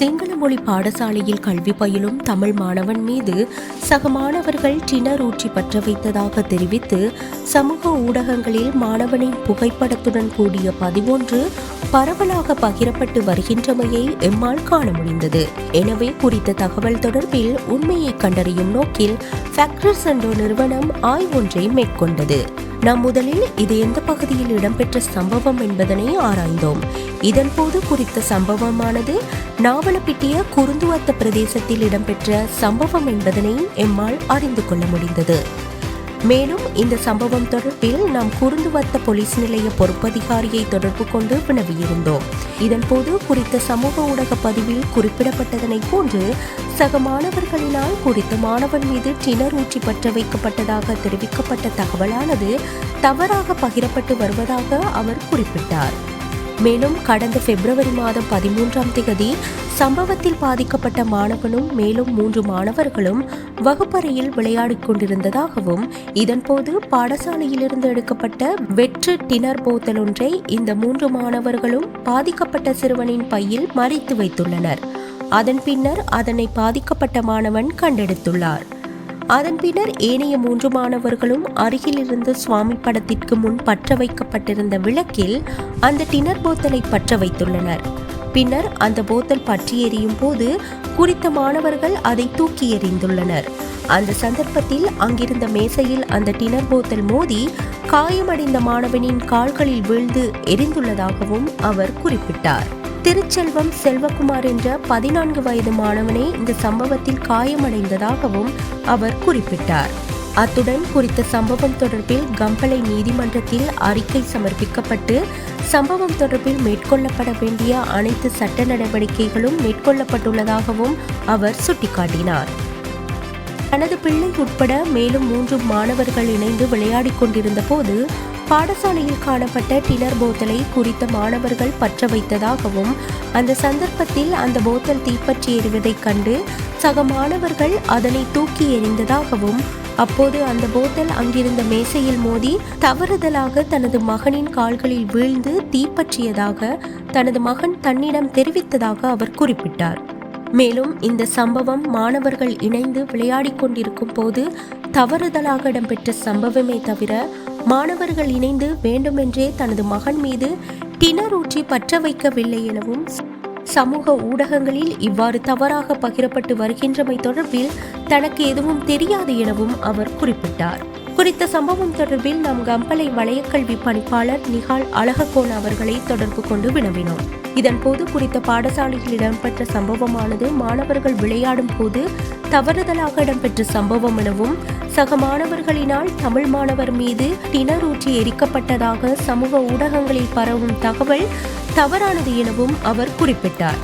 சிங்கள மொழி பாடசாலையில் கல்வி பயிலும் தமிழ் மாணவன் மீது சக மாணவர்கள் டினர் ஊற்றி பற்ற வைத்ததாக தெரிவித்து சமூக ஊடகங்களில் மாணவனின் புகைப்படத்துடன் கூடிய பதிவொன்று பரவலாக பகிரப்பட்டு வருகின்றமையை எம்மால் காண முடிந்தது. எனவே குறித்த தகவல் தொடர்பில் உண்மையை கண்டறியும் நோக்கில் ஃபேக்டர்ஸ் என்ற நிறுவனம் ஆய்வொன்றை மேற்கொண்டது. நாம் முதலில் இது எந்த பகுதியில் இடம்பெற்ற சம்பவம் என்பதனை ஆராய்ந்தோம். இதன்போது குறித்த சம்பவமானது நாவலப்பிட்டிய குருந்துவத்த பிரதேசத்தில் இடம்பெற்ற சம்பவம் என்பதனை எம்மால் அறிந்து கொள்ள முடிந்தது. மேலும் இந்த சம்பவம் தொடர்பில் நாம் குறுந்துவத்த போலீஸ் நிலைய பொறுப்பதிகாரியை தொடர்பு கொண்டு வினவியிருந்தோம். இதன்போது குறித்த சமூக ஊடக பதிவில் குறிப்பிடப்பட்டதனை போன்று சக மாணவர்களினால் குறித்த மாணவன் மீது டினர் ஊற்றி பற்ற வைக்கப்பட்டதாக தெரிவிக்கப்பட்ட தகவலானது தவறாக பகிரப்பட்டு வருவதாக அவர் குறிப்பிட்டார். மேலும் கடந்த பிப்ரவரி மாதம் பதிமூன்றாம் தேதி சம்பவத்தில் பாதிக்கப்பட்ட மாணவனும் மேலும் மூன்று மாணவர்களும் வகுப்பறையில் விளையாடிக் கொண்டிருந்ததாகவும் இதன்போது பாடசாலையிலிருந்து எடுக்கப்பட்ட வெற்று டினர் போத்தல் ஒன்றை இந்த மூன்று மாணவர்களும் பாதிக்கப்பட்ட சிறுவனின் பையில் மறைத்து வைத்துள்ளனர். அதன் பின்னர் அதனை பாதிக்கப்பட்ட மாணவன் கண்டெடுத்துள்ளார். அதன் பின்னர் ஏனைய மூன்று மாணவர்களும் அருகில் இருந்த சுவாமி படத்திற்கு முன் பற்ற வைக்கப்பட்டிருந்த விளக்கில் அந்த டினர் போத்தலை பற்ற வைத்துள்ளனர். பின்னர் அந்த போத்தல் பற்றி எறியும் போது குறித்த மாணவர்கள் அதை தூக்கி எறிந்துள்ளனர். அந்த சந்தர்ப்பத்தில் அங்கிருந்த மேசையில் அந்த டினர் போத்தல் மோதி காயமடைந்த மாணவனின் கால்களில் வீழ்ந்து எரிந்துள்ளதாகவும் அவர் குறிப்பிட்டார். திருச்செல்வம் செல்வகுமார் என்ற பதினான்கு வயது மாணவனே இந்த சம்பவத்தில் காயமடைந்ததாகவும் அவர் குறிப்பிட்டார். அத்துடன் குறித்த சம்பவம் தொடர்பில் கம்பளை நீதிமன்றத்தில் அறிக்கை சமர்ப்பிக்கப்பட்டு சம்பவம் தொடர்பில் மேற்கொள்ளப்பட வேண்டிய அனைத்து சட்ட நடவடிக்கைகளும் மேற்கொள்ளப்பட்டுள்ளதாகவும் அவர் சுட்டிக்காட்டினார். தனது பிள்ளை உட்பட மேலும் மூன்று மாணவர்கள் இணைந்து விளையாடிக் கொண்டிருந்த போது பாடசாலையில் காணப்பட்ட டினர் போத்தலை குறித்த மாணவர்கள் பற்ற வைத்ததாகவும் அந்த சந்தர்ப்பத்தில் அந்த போத்தல் தீப்பற்றி எறிவதைக் கண்டு சக மாணவர்கள் அதனை தூக்கி எறிந்ததாகவும் அப்போது அந்த போத்தல் அங்கிருந்த மேசையில் மோதி தவறுதலாக தனது மகனின் கால்களில் வீழ்ந்து தீப்பற்றியதாக தனது மகன் தன்னிடம் தெரிவித்ததாக அவர் குறிப்பிட்டார். மேலும் இந்த சம்பவம் மாணவர்கள் இணைந்து விளையாடிக் கொண்டிருக்கும் போது தவறுதலாக இடம்பெற்ற சம்பவமே தவிர மாணவர்கள் இணைந்து வேண்டுமென்றே தனது மகன் மீது டினர் ஊற்றி பற்ற வைக்கவில்லை எனவும் சமூக ஊடகங்களில் இவ்வாறு தவறாக பகிரப்பட்டு வருகின்றமை தொடர்பில் தனக்கு எதுவும் தெரியாது எனவும் அவர் குறிப்பிட்டார். குறித்த சம்பவம் தொடர்பில் நாம் கம்பளை வளையக்கல்வி பணிப்பாளர் நிகால் அழகக்கோன் அவர்களை தொடர்பு கொண்டு வினவினோம். இதன்போது குறித்த பாடசாலையில் இடம்பெற்ற சம்பவமானது மாணவர்கள் விளையாடும் போது தவறுதலாக இடம்பெற்ற சம்பவம் எனவும் சக மாணவர்களினால் தமிழ் மாணவர் மீது டினர் ஊற்றி எரிக்கப்பட்டதாக சமூக ஊடகங்களில் பரவும் தகவல் தவறானது எனவும் அவர் குறிப்பிட்டார்.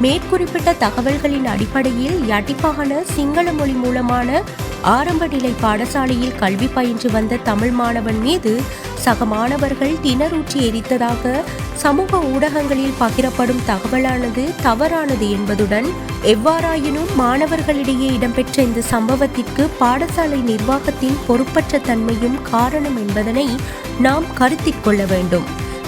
மேற்குறிப்பிட்ட தகவல்களின் அடிப்படையில் யடிப்பான சிங்கள மொழி மூலமான ஆரம்ப நிலை பாடசாலையில் கல்வி பயின்று வந்த தமிழ் மாணவன் மீது சக மாணவர்கள் திணறூற்றி எரித்ததாக சமூக ஊடகங்களில் பகிரப்படும் தகவலானது தவறானது என்பதுடன் எவ்வாறாயினும் மாணவர்களிடையே இடம்பெற்ற இந்த சம்பவத்திற்கு பாடசாலை நிர்வாகத்தின் பொறுப்பற்ற தன்மையும் காரணம் என்பதனை நாம் கருத்தில் கொள்ள வேண்டும்.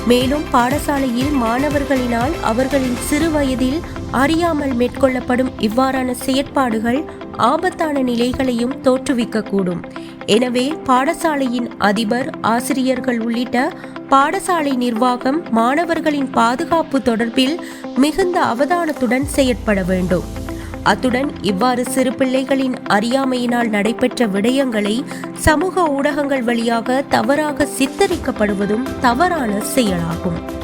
மேலும் பாடசாலையில் மாணவர்களினால் அவர்களின் சிறு வயதில் அறியாமல் மேற்கொள்ளப்படும் இவ்வாறான செயற்பாடுகள் ஆபத்தான நிலைகளையும் தோற்றுவிக்கக்கூடும். எனவே பாடசாலையின் அதிபர் ஆசிரியர்கள் உள்ளிட்ட பாடசாலை நிர்வாகம் மாணவர்களின் பாதுகாப்பு தொடர்பில் மிகுந்த அவதானத்துடன் செயற்பட வேண்டும். அத்துடன் இவ்வாறு சிறு பிள்ளைகளின் அறியாமையினால் நடைபெற்ற விடயங்களை சமூக ஊடகங்கள் வழியாக தவறாக சித்தரிக்கப்படுவதும் தவறான செயலாகும்.